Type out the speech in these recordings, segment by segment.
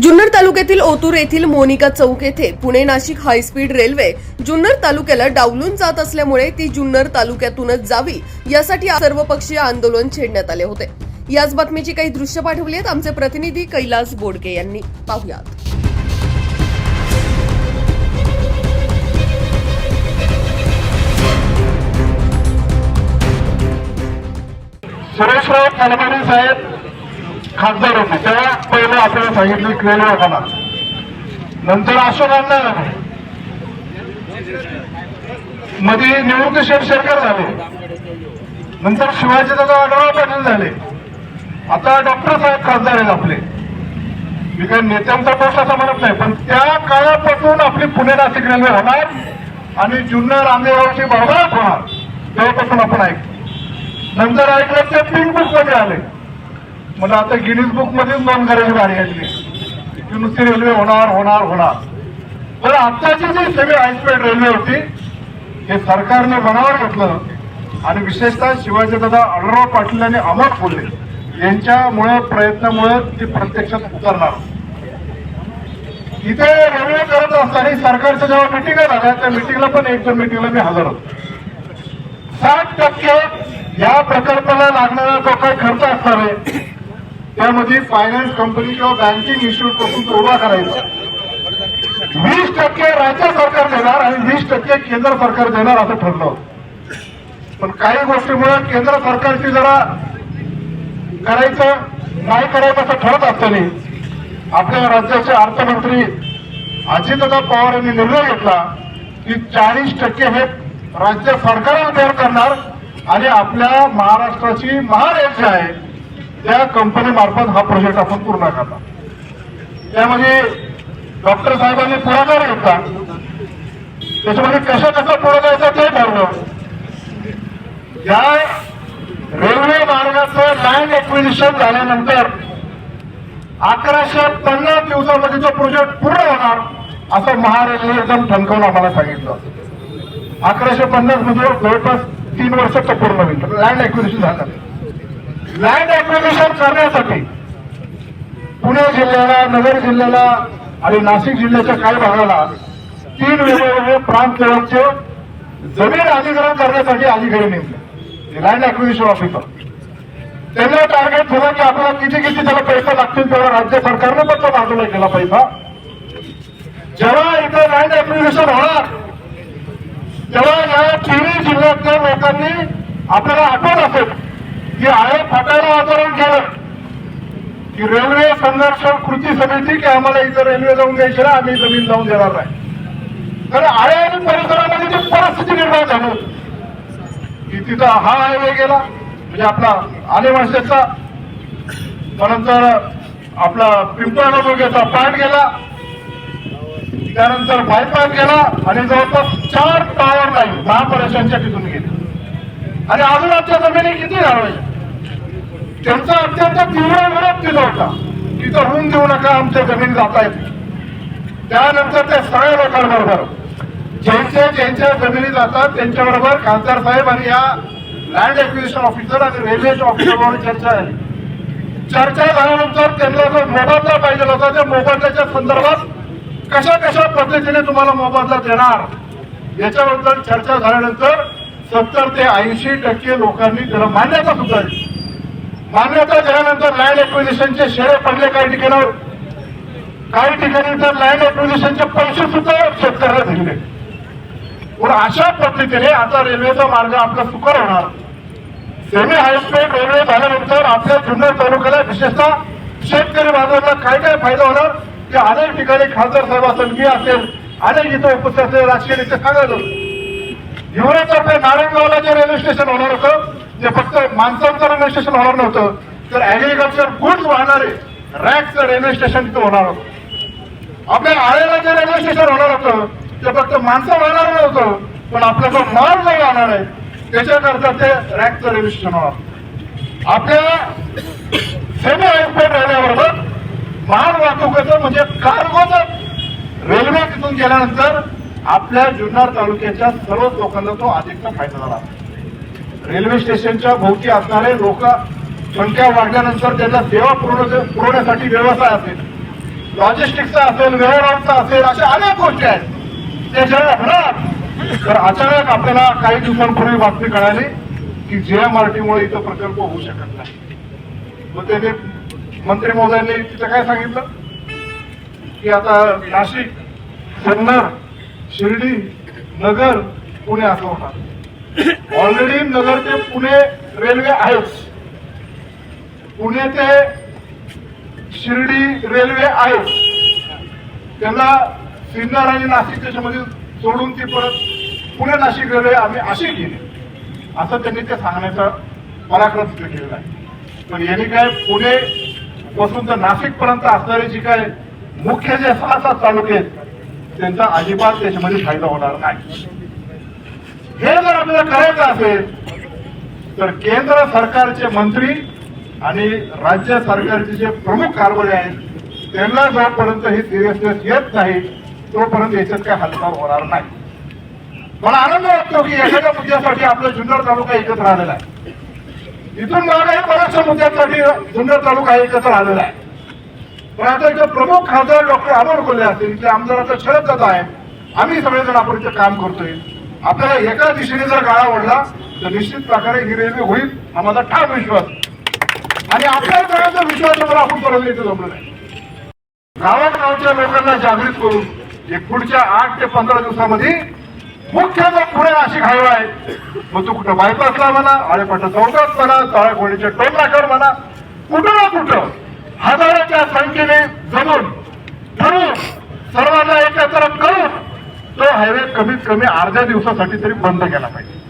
जुन्नर तालुक्यातील ओतूर येथील मोनिका चौक येथे Pune Nashik high speed railway Junnar तालुक्याला डावलून जात असल्यामुळे ती जुन्नर तालुक्यातूनच जावी यासाठी सर्वपक्षीय आंदोलन छेडण्यात आले होते. याच बातमीची काही दृश्य पाठवली आहेत आमचे प्रतिनिधी कैलास बोडके यांनी. पाहुयात. सुरेशराव साहेब खासदार होते. तेव्हा पहिलं आपल्याला सांगितलं की रेल्वे नंतर अशोकांना मध्ये निवृत्त शिवशेरकर झाले. नंतर शिवाजी दादा आढळराव पाटील झाले. आता डॉक्टर साहेब खासदार आहेत आपले. मी काही नेत्यांचा पोस्ट असा म्हणत नाही पण त्या काळापासून आपली पुणे नाशिक रेल्वे होणार आणि जुन्नर आंबेगावची बाबा होणार. तेव्हापासून आपण ऐकतो. नंतर ऐकलं ते पिंक बुकमध्ये आले. मला आता गिनीज बुकमध्ये नोंद करायची बारी आली की नुसती रेल्वे होणार होणार होणार. पण आत्ताची जी सगळी हायस्पीड रेल्वे होती हे सरकारने मनावर घेतलं आणि विशेषतः शिवाजीदादा आढळराव पाटील आणि अमर फुले यांच्यामुळे प्रयत्नामुळे ती प्रत्यक्षात उतरणार. इथे रेल्वे करत असताना सरकारच्या जेव्हा मिटिंगा झाल्या त्या मिटिंगला पण एक दोन मिटिंगला मी हजर होतो. साठ टक्के या प्रकल्पाला लागणारा जो काही खर्च असणार आहे त्यामध्ये फायनान्स कंपनी किंवा बँकिंग इन्स्टिट्यूटपासून उभा करायचा. वीस टक्के राज्य सरकार देणार आणि वीस टक्के केंद्र सरकार देणार असं ठरलं. पण काही गोष्टीमुळे केंद्र सरकारची जरा करायचं नाही करायचं असं ठरत असताना आपल्या राज्याचे अर्थमंत्री अजितदादा पवार यांनी निर्णय घेतला की चाळीस टक्के हे राज्य सरकारला बेअर करणार आणि आपल्या महाराष्ट्राची महारेल जी आहे. त्या कंपनीमार्फत हा प्रोजेक्ट आपण पूर्ण करणार त्यामध्ये डॉक्टर साहेबांनी पुढाकार घेतला. त्याच्यामध्ये कशा कसा पुढे जायचं ते ठरलं. या रेल्वे मार्गाचं लँड एक्विजिशन झाल्यानंतर अकराशे पन्नास दिवसामध्ये तो प्रोजेक्ट पूर्ण होणार असं महारेल्वे एकदम ठणकवून आम्हाला सांगितलं. अकराशे पन्नास म्हणजे जवळपास तीन वर्ष तो पूर्ण होईल. लँड एक्विजिशन झालं. लँड एक्विजिशन करण्यासाठी पुणे जिल्ह्याला नगर जिल्ह्याला आणि नाशिक जिल्ह्याच्या काही भागाला तीन वेगवेगळे प्रांत लेवलचे जमीन अधिग्रहण करण्यासाठी अधिकारी नेमले. लँड एक्विजिशन ऑफिसर त्यांना टार्गेट ठेवलं की आपल्याला किती किती त्याला पैसे लागतील तेव्हा राज्य सरकारने पण तो बाजूला केला पैसा. जेव्हा इथं लँड एक्विजिशन होणार तेव्हा या तिन्ही जिल्ह्यातल्या लोकांनी आपल्याला आठवण असेल की आळे फाटायला आचरण केलं. की रेल्वे संघर्ष कृती समिती की आम्हाला इथं रेल्वे जाऊन द्यायची ना आम्ही जमीन जाऊन देणार नाही. तर आळे आणि परिसरामध्ये ती परिस्थिती निर्माण झाली होती की तिथं हा हायवे गेला म्हणजे आपला आले त्यानंतर आपला पिंपळा बोगेचा पाठ गेला त्यानंतर बायपास गेला आणि जवळपास चार टॉवर लाईन महापरेशांच्या तिथून गेले. आणि अजून आमच्या जमिनी किती घालवायच्या त्यांचा अत्यंत तीव्र विरोध तिथं होता. तिथं होऊन देऊ नका आमच्या जमीन जाता येते त्यानंतर त्या सगळ्या लोकांबरोबर. ज्यांच्या ज्यांच्या जमिनी जातात त्यांच्याबरोबर खासदार साहेब आणि या लँड एक्विजिशन ऑफिसर आणि रेल्वेच्या ऑफिसरबरोबर चर्चा झाली. चर्चा झाल्यानंतर त्यांना जो मोबदला पाहिजे होता त्या मोबदल्याच्या संदर्भात कशा कशा पद्धतीने तुम्हाला मोबदला देणार याच्याबद्दल चर्चा झाल्यानंतर सत्तर ते ऐंशी टक्के लोकांनी त्याला मान्यता सुद्धा दिली मान्यता दिल्यानंतर लँड एक्विजिशनचे शेळे पडले काही ठिकाणावर. काही ठिकाणी तर लँड एक्विजिशनचे पैसे सुद्धा शेतकऱ्याला दिले. पण अशा पद्धतीने आता रेल्वेचा मार्ग आपला सुकर होणार. सेमी हायस्पीड रेल्वे झाल्यानंतर आपल्या जुन्नर तालुक्याला विशेषतः शेतकरी बाजाराला काय काय फायदा होणार ते अनेक ठिकाणी खासदार साहेब असेल मी असेल. अनेक इथं उपस्थित असलेले राजकीय नेते सांगायचं एवढंच आपल्या नारायणगावला जे रेल्वे स्टेशन होणार होतं. ते फक्त माणसांचं रेल्वे स्टेशन होणार नव्हतं. तर ऍग्रिकल्चर गुड्स वाहणारे रॅकचं रेल्वे स्टेशन तिथं होणार होतं. आपल्या आळेला जे रेल्वे स्टेशन होणार होतं ते फक्त माणसं वाहणार नव्हतं पण आपला जो माल जो वाहणार आहे त्याच्याकरता ते रॅकचं रेल्वे स्टेशन होणार. आपल्या सेमी एअरपोर्ट राहिल्याबरोबर माल वाहतुकीचं म्हणजे कार्गोचं रेल्वे तिथून गेल्यानंतर आपल्या जुन्नर तालुक्याच्या सर्व लोकांना तो अधिकचा फायदा झाला. रेल्वे स्टेशनच्या भोवती असणारे लोक संख्या वाढल्यानंतर त्यांना सेवा पुरवण्यासाठी व्यवसाय असेल लॉजिस्टिकचा असेल वेअरहाऊसचा असेल अशा अनेक गोष्टी आहेत. ते जेव्हा होणार तर अचानक आपल्याला काही दिवसांपूर्वी बातमी कळाली की जेएमआरटी मुळे इथं प्रकल्प होऊ शकत नाही. मग त्याने मंत्री महोदयांनी तिथं काय सांगितलं? की आता नाशिक जुन्नर शिर्डी नगर पुणे असं होणार ऑलरेडी नगर ते पुणे रेल्वे आहेच. पुणे ते शिर्डी रेल्वे आहे त्यांना सिन्नर आणि नाशिक त्याच्यामध्ये सोडून ती परत पुणे नाशिक रेल्वे आम्ही अशी केली. असं त्यांनी ते सांगण्याचा पराक्रम तिथे केलेला आहे. पण यांनी काय पुणे पासून तर नाशिक पर्यंत असणारे जी काय मुख्य जे सहा सात तालुके आहेत त्यांचा अजिबात त्याच्यामध्ये फायदा होणार नाही. हे जर आपल्याला करायचं असेल तर केंद्र सरकारचे मंत्री आणि राज्य सरकारचे जे प्रमुख कारभारी आहेत त्यांना जोपर्यंत ही सिरियसनेस येत नाही तोपर्यंत याच्यात काही हालचाल होणार नाही. मला आनंद वाटतो की एखाद्या मुद्द्यासाठी आपला जुन्नर तालुका एकत्र आलेला आहे. इथून मागे बऱ्याचशा मुद्द्यांसाठी जुन्नर तालुका एकत्र आलेला आहे. पण आता जे प्रमुख खासदार डॉक्टर अमोल कोल्हे असतील ते आमदार आता शरद दादा आहे आम्ही सगळेजण आपण इथे काम करतोय. आपल्याला एका दिशेने जर गाळा ओढला तर निश्चित प्रकारे ही रेल्वे होईल हा माझा ठाम विश्वास. आणि आपल्या सगळ्यांचा विश्वासावर आपण परत इथे जमलो नाही. गावागावच्या लोकांना जागृत करून एक पुढच्या आठ ते पंधरा दिवसामध्ये मुख्य जो पुणे नाशिक हायवे आहे. मग तू कुठं बायपासला म्हणा आळेपाटा चौकात म्हणा ताळेकोडीच्या टोल नाक्यावर म्हणा कुठं ना कुठं मोठ्या संख्येने जमून ठरवून सर्वांना एकत्र करून तो हायवे कमीत कमी अर्ध्या दिवसासाठी तरी बंद केला पाहिजे.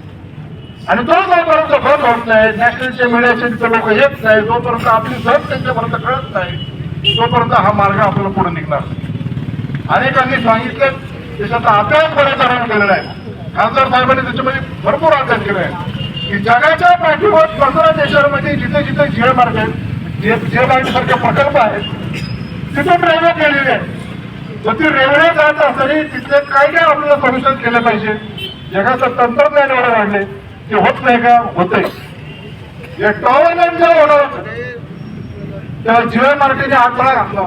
आणि तो जोपर्यंत बंद होत नाही नॅशनलचे मीडियाचे तिथे लोक येत नाही जोपर्यंत आपली झट त्यांच्यापर्यंत कळत नाही तोपर्यंत हा मार्ग आपल्याला पुढे निघणार नाही. अनेकांनी सांगितलं देशाचा अभ्यास बऱ्याच आराम केलेला आहे. खासदार साहेबांनी त्याच्यामध्ये भरपूर अभ्यास केला आहे की जगाच्या पाठीवर पंधरा देशांमध्ये जिथे जिथे झेळ मार्ग आहेत जे जे सारखे प्रकल्प आहेत तिथून रेल्वे केलेली आहे. मग ती रेल्वे जात असताना तिथले काय काय आपल्याला सोल्युशन केलं पाहिजे? जगाचं तंत्रज्ञान एवढं वाढले ते होत नाही का? होतंय. या टॉवर लाईन जेव्हा होणार तेव्हा जीवन मार्केटने आठवडा घातला.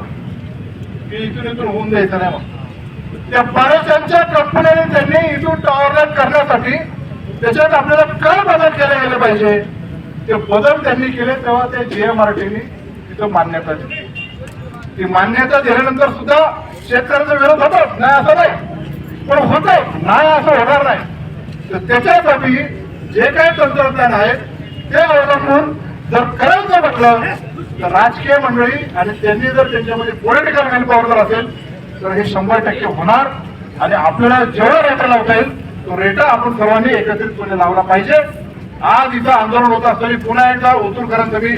की इथून इथून होऊन द्यायचं नाही मग त्या बऱ्याचशा कंपन्यांनी त्यांनी इथून टॉवर लाईन करण्यासाठी त्याच्यात आपल्याला काय बदल केले गेले पाहिजे? ते बदल त्यांनी केले तेव्हा त्या जीएमआरटीने तिथं मान्यता दिली. ती मान्यता दिल्यानंतर सुद्धा शेतकऱ्याचा विरोध होतो. नाही असं नाही. पण होत नाही असं होणार नाही. तर त्याच्यासाठी जे काही तंत्रज्ञान आहे ते अवलंबून जर करायचं म्हटलं तर राजकीय मंडळी आणि त्यांनी जर त्यांच्यामध्ये पॉलिटिकल मॅन पॉवर जर असेल तर हे शंभर टक्के होणार. आणि आपल्याला जेवढा रेटा लावता येईल तो रेटा आपण सर्वांनी एकत्रितपणे लावला पाहिजे. आज इथं आंदोलन होत असताना पुन्हा एकदा ओतूरकरांचा मी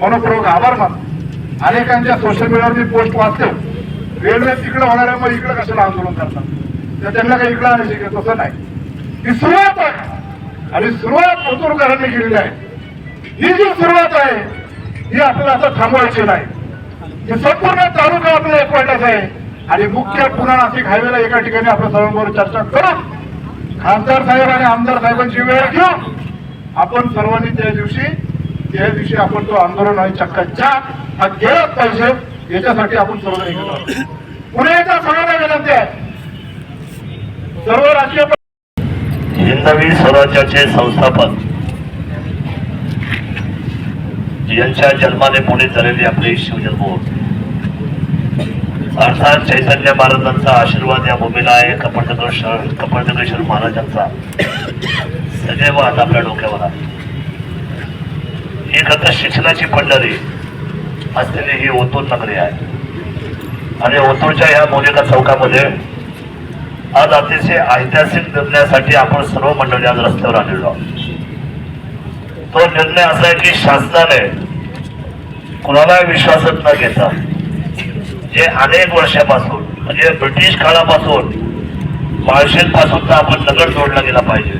मनपूर्वक आभार मानतो. अनेकांच्या सोशल मीडियावर मी पोस्ट वाचतो. रेल्वे तिकडे होणार आहे मग इकडे कशाला आंदोलन करतात? तर त्यांना काही इकडे आणायची शिकत तसं नाही. ही सुरुवात आहे. आणि सुरुवात ओतूरकरांनी केलेली आहे. ही जी सुरुवात आहे ही आपल्याला असं थांबवायची नाही. हे संपूर्ण तालुका आपल्याला एकवटायचा आहे. आणि मुख्य पुन्हा नाशिक हायवेला एका ठिकाणी आपल्या सर्वांबरोबर चर्चा करून खासदार साहेब आणि आमदार साहेबांची वेळ घेऊन आपण सर्वांनी त्या दिवशी त्या दिवशी आपण तो आंदोलन आणि चक्काच्या हा गेलाच पाहिजे याच्यासाठी आपण सर्वजण एकत्र आहोत. पुन्हा एकदा सर्वांना विनंती आहे सर्व राजकीय हिंदवी स्वराज्याचे संस्थापक यांच्या जन्माने पुणे झालेली आपली शिवजन्मभूमी अर्थात चैतन्य महाराजांचा आशीर्वाद या भूमीला आहे कपटकेश्वर कपटकेश्वर महाराजांचा. सदैव आज आपल्या डोक्यावर आहे एक आता शिक्षणाची पंढरी असलेली ही ओतूर नगरी आहे. आणि ओतूरच्या या मोलिका चौकामध्ये आज अतिशय ऐतिहासिक निर्णयासाठी आपण सर्व मंडळी आज रस्त्यावर आलेलो आहोत. तो निर्णय असा आहे की शासनाने कुणाला विश्वासात न घेता जे अनेक वर्षापासून म्हणजे ब्रिटिश काळापासून माळशेत पासून तर आपण नगर जोडला गेला पाहिजे.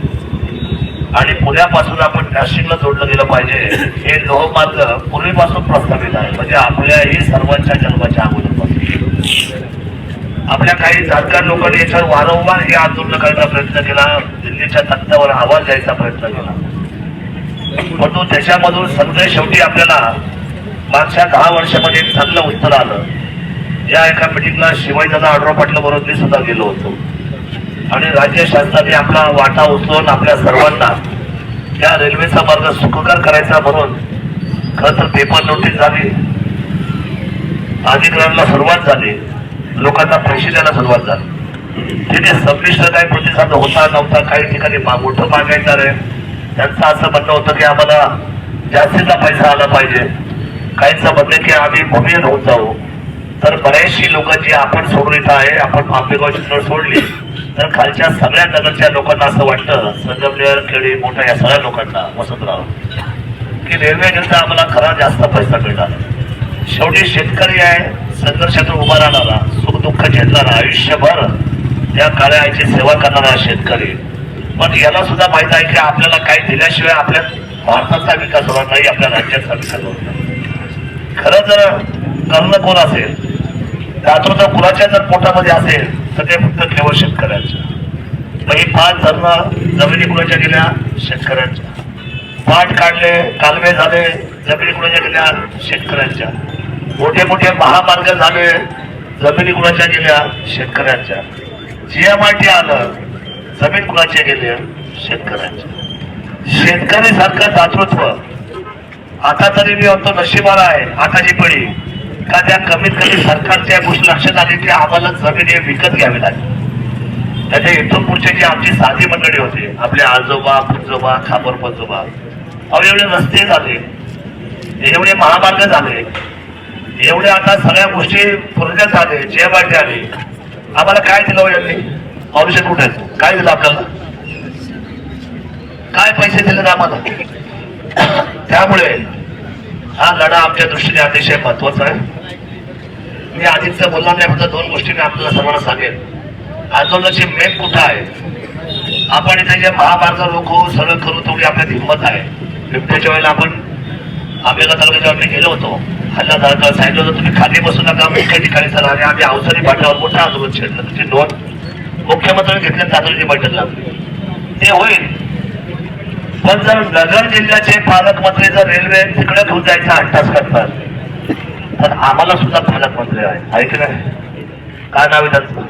आणि पुण्यापासून आपण नाशिकला जोडलं गेलं पाहिजे हे लोहमार्ग पूर्वीपासून प्रस्तावित आहे. म्हणजे आपल्याही सर्वांच्या जन्माच्या अगोदरपासून. आपल्या काही जाणकार लोकांनी याच्यावर वारंवार हे आंदोलन करण्याचा प्रयत्न केला दिल्लीच्या तख्तावर आवाज द्यायचा प्रयत्न केला. परंतु त्याच्यामधून सगळे शेवटी आपल्याला मागच्या दहा वर्षामध्ये एक चांगलं उत्तर आलं. या एका मिटिंगला शिवाजीदादा आढराव पाटील बरोबर मी सुद्धा गेलो होतो. आणि राज्य शासनाने आपला वाटा उचलून आपल्या सर्वांना या रेल्वेचा मार्ग सुखकर करायचा म्हणून खर तर पेपर नोटीस झाली. अधिकाऱ्यांना सुरुवात झाली. लोकांना पैसे द्यायला सुरुवात झाली. तिथे संमिश्र काही प्रतिसाद होता नव्हता. काही ठिकाणी मा- मोठं मागायचं आहे. त्यांचं असं म्हणणं होतं की आम्हाला जास्तीचा पैसा आला पाहिजे. काहींचं म्हणणं की आम्ही भूमिहीन होत जाऊ. तर बऱ्याचशी लोक जी आपण सोडून इथं आहे आपण आंबेगावची नळ सोडली तर खालच्या सगळ्या नगरच्या लोकांना असं वाटतं संगमनेर खेळी मोठ्या या सगळ्या लोकांना वसंतराव की रेल्वे घेता आम्हाला खरा जास्त पैसा मिळणार. शेवटी शेतकरी आहे संघर्षातून उभा राहणारा सुख दुःख झेलणारा आयुष्यभर त्या काळ्या आईची सेवा करणारा शेतकरी. पण याला सुद्धा माहीत आहे की आपल्याला काही दिल्याशिवाय आपल्या भारताचा विकास होणार नाही आपल्या राज्याचा विकास होणार नाही. खरं जर कर्ण कोण असेल? दातृत्व कुणाच्या जर पोटामध्ये असेल तर ते फक्त केवळ शेतकऱ्यांचं मग ही पाच धरणं जमिनी कुणाच्या गेल्या? शेतकऱ्यांच्या. पाठ काढले कालवे झाले जमिनी कुणाच्या गेल्या? शेतकऱ्यांच्या. मोठे मोठे महामार्ग झाले जमिनी कुणाच्या गेल्या? शेतकऱ्यांच्या. जीएमआयटी आलं जमीन कुणाच्या गेल्या शेतकऱ्यांच्या. शेतकरी सारखं दातृत्व आता तरी मी म्हणतो नशिबाला आहे आताची पिढी. का त्या कमीत कमी सरकारच्या गोष्टी लक्षात आली की आम्हाला जमीन हे विकत घ्यावी लागली. त्याच्या इथून पुढचे जी आमची साधी मंडळी होती आपले आजोबा पुजोबा खापर पंजोबा अहो एवढे रस्ते झाले एवढे महामार्ग झाले एवढे आता सगळ्या गोष्टी पूर्ण झाले जे वाटे आले. आम्हाला काय दिलं हो यांनी? औषध कुठे? काय दिलं आपल्याला? काय पैसे दिले ना आम्हाला? त्यामुळे हा लढा आमच्या दृष्टीने अतिशय महत्त्वाचा आहे. मी आधीच बोलणार नाही फक्त दोन गोष्टी मी आपल्याला सर्वांना सांगेन. आंदोलनाची मेन कुठं आहे आपण इथे जे महामार्ग रोखू सरळ करू तेवढी आपल्यात हिंमत आहे. बिबट्याच्या वेळेला आपण आंबेगा तालुक्याच्या आम्ही गेलो होतो. हल्ला झाला सांगितलं होतं तुम्ही खाली बसू नका मुख्य ठिकाणी चला आणि आम्ही अवसरी पाठ्यावर मोठं आंदोलन छेडलं. त्याची नोंद मुख्यमंत्र्यांनी घेतल्या तातडीची बैठक लागली. ते होईल. पण जर नगर जिल्ह्याचे पालकमंत्री जर रेल्वे तिकडे घेऊन जायचा अंदाज करतात. तर आम्हाला सुद्धा पालकमंत्री आहे आहे नाही? काय नाव आहे त्यांचं?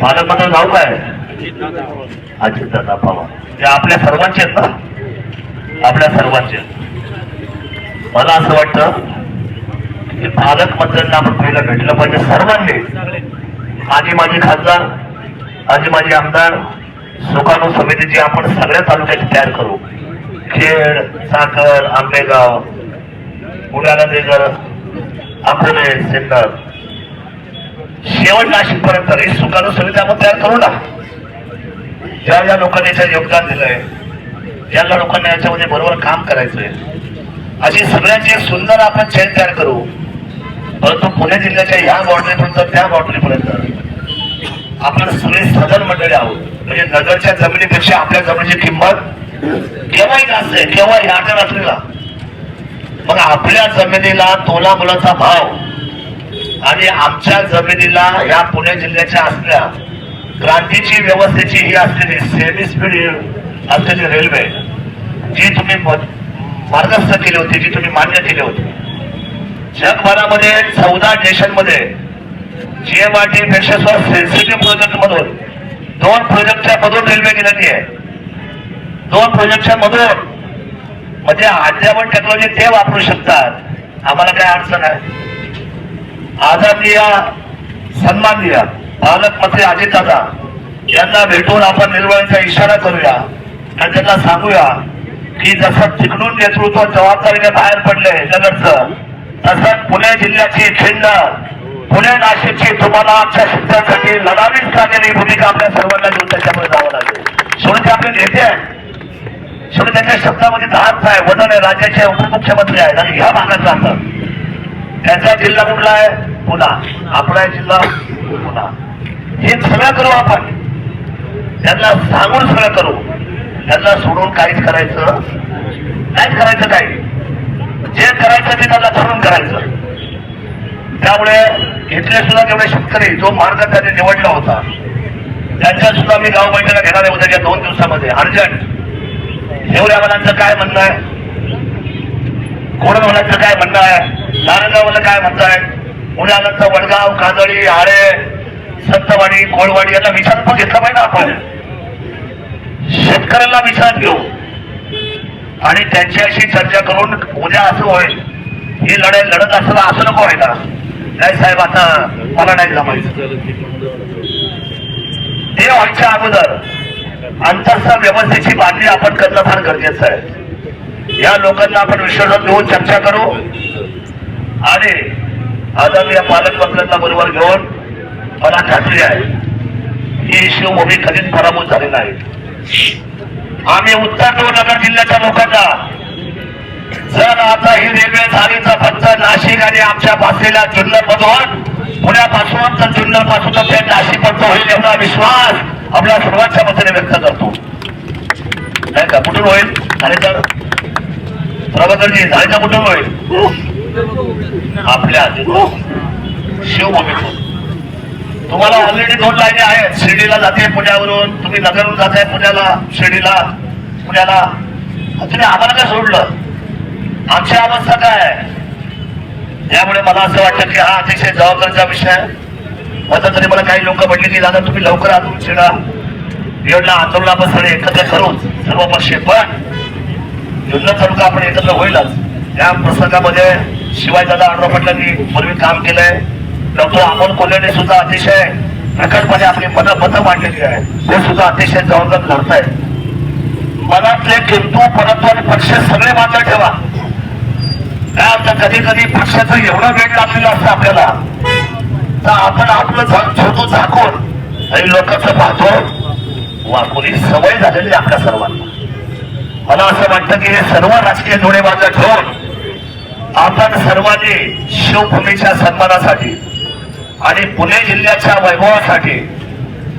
पालकमंत्री नाव काय अजितदादा पवार. ते आपल्या सर्वांचे आहेत ना? आपल्या सर्वांचे आहेत. मला असं वाटतं की पालकमंत्र्यांना आपण पहिलं भेटलं पाहिजे सर्वांनी. आधी माझे खासदार आधी माझे आमदार सुकाणू समितीची आपण सगळ्या तालुक्याची तयार करू. खेड साखर आंबेगाव पुण्याला देगर अकोले सिन्नर शेवट नाशिक पर्यंत ही सुकाणू समिती आपण तयार करू ना. ज्या ज्या लोकांनी याच्यात योगदान दिलंय ज्या लोकांना याच्यामध्ये बरोबर काम करायचंय अशी सगळ्यांची एक सुंदर आपण चेन तयार करू. परंतु पुणे जिल्ह्याच्या या बाउंड्रीपर्यंत त्या बाउंड्रीपर्यंत आपण सगळे सदन मंडळी आहोत. म्हणजे नगरच्या जमिनीपेक्षा आपल्या जमिनीची किंमत केव्हाही जास्त केव्हा या आठ रात्रीला मग आपल्या जमिनीला तोला मुलाचा भाव आणि आमच्या जमिनीला या पुणे जिल्ह्याच्या असल्या क्रांतीची व्यवस्थेची ही असलेली सेमी स्पीड असलेली रेल्वे जी तुम्ही मार्गस्थ केली होती जी तुम्ही मान्य केली होती. जगभरामध्ये चौदा देशांमध्ये जीएमआरटी पेक्षा सेन्सिटिव्ह प्रोजेक्ट मधून दोन प्रोजेक्टच्या मधून रेल्वे गेलेली आहे. दोन प्रोजेक्टच्या मधून म्हणजे अद्यावत टेक्नॉलॉजी ते वापरू शकतात. आम्हाला काय अडचण आहे? आझाद दिया सन्मान दिया पालकमंत्री अजितदादा यांना भेटून आपण निर्वहनचा इशारा करूया आणि त्यांना सांगूया की जसं तिकडून नेतृत्व जबाबदारीने बाहेर पडले नगरचं तसं पुणे जिल्ह्याची खिंड पुणे नाशिकची तुम्हाला आमच्या शिक्षणासाठी लढावीच लागेल ही भूमिका आपल्या सर्वांना घेऊन त्याच्यामुळे जावं लागेल. सोडून ते आपले नेते आहेत. त्यांच्या शब्दामध्ये धाक आहे. वदन आहे राज्याचे उपमुख्यमंत्री आहेत. आणि ह्या भागात राहतात त्यांचा जिल्हा कुठला आहे? पुन्हा आपला जिल्हा पुन्हा हे सगळं करू आपण. त्यांना सांगून सगळं करू. त्यांना सोडून काहीच करायचं नाहीच करायचं काही. जे करायचं ते त्यांना सोडून करायचं. त्यामुळे इथले सुद्धा तेवढे शेतकरी जो मार्ग त्यांनी निवडला होता. त्यांच्या सुद्धा मी गाव बैठका घेणार आहे उद्याच्या दोन दिवसामध्ये. अर्जंट. एवढ्या मुलांचं काय म्हणणं आहे? कोडमोलाचं काय म्हणणं आहे? नारायणगावला काय म्हणणं आहे? पुण्यानंतर वडगाव काजळी आळे संतवाडी कोळवाडी यांना विचार पण घेतला पाहिजे आपण. शेतकऱ्यांना विचार घेऊ. आणि त्यांच्याशी चर्चा करून उद्या असं होईल. ही लढाई लढत असताना असं नको व्हायला. नाही साहेब आता मला नाही जमायचं. ते व्हायच्या अगोदर अंतस्था व्यवस्थेची बातमी आपण करणं फार गरजेचं आहे. या लोकांना आपण विश्वासात घेऊन चर्चा करू आणि आदरणीय पालकमंत्र्यांना बरोबर घेऊन मला खात्री आहे ही शिवभूमी कधीच पराभूत झाली नाही. आम्ही उत्तर नगर जिल्ह्याच्या लोकांना जर आता ही रेल्वे झालीचा फक्त नाशिक आणि आमच्या बसलेल्या जुन्नर मधून पुण्यापासून तर जुन्नरपासून तर ते नाशिक पर्यंत होईल एवढा विश्वास. आपल्या सर्वांच्या मताने व्यक्त करतो. नाही का? कुठून होईल. झाले तर प्रभाकरजी झाले कुठून होईल. आपल्या शिवभूमीतून तुम्हाला ऑलरेडी दोन लाईनी आहेत. शिर्डीला जाते पुण्यावरून. तुम्ही नगरवरून जाताय पुण्याला शिर्डीला पुण्याला. तुम्ही आम्हाला काय सोडलं? आमची अवस्था काय? आहे मला असं वाटतं की हा अतिशय जबाबदारीचा विषय आहे. आता तरी मला काही लोक म्हटले की दादा तुम्ही लवकर आतून शिडा एवढा आंदोलन आपण सगळे एकत्र करू सर्व पक्ष. पण युद्ध तालुका आपण एकत्र होईलच. या प्रसंगामध्ये शिवाय दादा आढराव पाटलांनी पूर्वी काम केलंय. डॉक्टर अमोल कोल्हेने सुद्धा अतिशय प्रकटपणे आपली पद मतं मांडलेली आहे ते सुद्धा अतिशय जबाबदार आहे मनातले किंतू परंतु आणि पक्ष सगळे मात्र ठेवा. काय आता कधी कधी पक्षाचं एवढं वेळ लागलेलं असतं आपल्याला. तर आपण आपलं झा- छोटू झाकून आणि लोकांचं पाहतो. वाकुली सवय झालेली आपल्या सर्वांना. मला असं वाटतं की हे सर्व राजकीय जोडे ठेवून आपण सर्वांनी शिवभूमीच्या सन्मानासाठी आणि पुणे जिल्ह्याच्या वैभवासाठी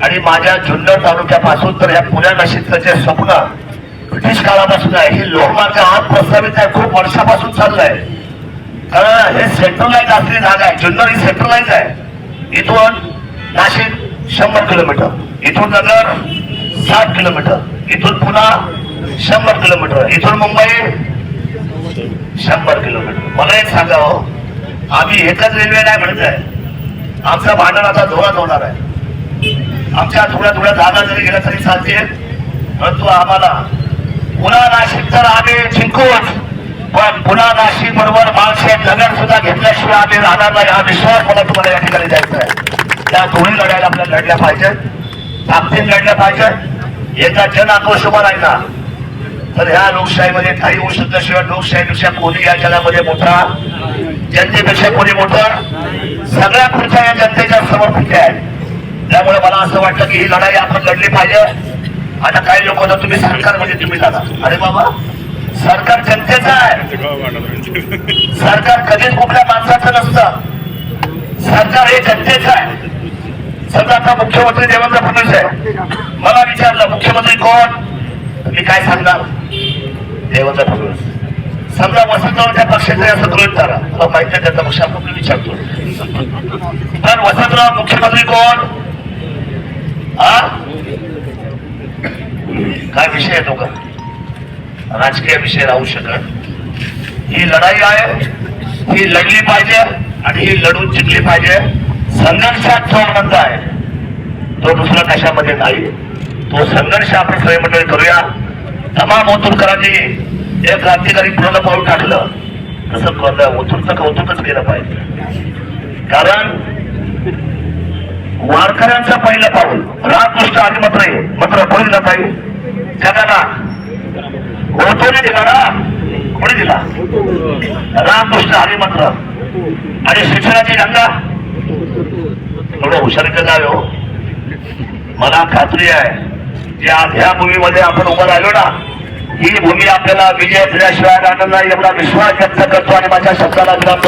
आणि माझ्या जुन्नर तालुक्यापासून तर या पुण्या नाशिकचं जे स्वप्न ब्रिटिश काळापासून आहे हे लोकमार्ग आज प्रस्तावित आहे खूप वर्षापासून चाललंय. कारण हे सेंट्रलाइज असलेली जागा आहे जुन्नर ही सेंट्रलाइज आहे. इथून नाशिक शंभर किलोमीटर इथून नगर साठ किलोमीटर इथून पुन्हा शंभर किलोमीटर इथून मुंबई शंभर किलोमीटर. मला एक सांगा हो आम्ही एकच रेल्वे नाही म्हणत आहे. आमचं भांडण आता धोरात होणार आहे. आमच्या थोड्या थोड्या जागा जरी गेल्या तरी चालते परंतु आम्हाला पुन्हा नाशिक तर आम्ही जिंकूच पण पुन्हा नाशिक बरोबर माळशेत नगर सुद्धा घेतल्याशिवाय आम्ही राहणार नाही. हा विश्वास मला तुम्हाला या ठिकाणी द्यायचा आहे. त्या दोन्ही लढायला आपल्याला लढल्या पाहिजेत ताकदीन लढल्या पाहिजेत याचा जन आक्रोश उभा राहिला तर ह्या लोकशाहीमध्ये काही होऊ शकतं. शिवाय लोकशाहीपेक्षा कोणी या जगामध्ये मोठा? जनतेपेक्षा कोणी मोठं? सगळ्या खुर्च्या या जनतेच्या समर्पित आहेत. त्यामुळे मला असं वाटतं की ही लढाई आपण लढली पाहिजे. आता काही लोक होतं तुम्ही सरकारमध्ये तुम्ही जाता अरे बाबा सरकार जनतेचं आहे. सरकार कधीच कुठल्या माणसाचं नसतं. सरकार हे जनतेचं आहे. समजा आता मुख्यमंत्री देवेंद्र फडणवीस आहे. मला विचारलं मुख्यमंत्री कोण? मी काय सांगणार? देवेंद्र फडणवीस. समजा वसंतरावच्या पक्षाचे असं गृहित धरा. मला माहिती आहे त्याचा पक्ष आपण मी विचारतो. तर वसंतराव मुख्यमंत्री कोण? हा काय विषय आहे तो का? राजकीय विषय राहू शकत ही लढाई आहे ही लढली पाहिजे आणि ही लढून जिंकली पाहिजे. संघर्षात जो आनंद आहे. तो दुसरा कशामध्ये नाही. तो संघर्ष आपण सगळे मंडळी करूया. तमाम ओतूरकरांनी एक क्रांतिकारी पूर्ण पाऊल टाकलं. तसं करणं ओतूरचं कौतुकच केलं पाहिजे. कारण वारकऱ्यांचं पहिलं पाऊल रामकृष्ण आधी मात्र मात्र कोणी पाहिजे ताई जगाला ओतूने दिला ना कोणी दिला रामकृष्ण हरी मात्र आणि शिक्षणाची गंगा. थोडं हुशारीचं नाव हो. मला खात्री आहे की आज ह्या भूमीमध्ये आपण उभं राहिलो ना ही भूमी आपल्याला विजय दिल्याशिवाय राहणार नाही एवढा विश्वास व्यक्त करतो आणि माझ्या शब्दाला विराम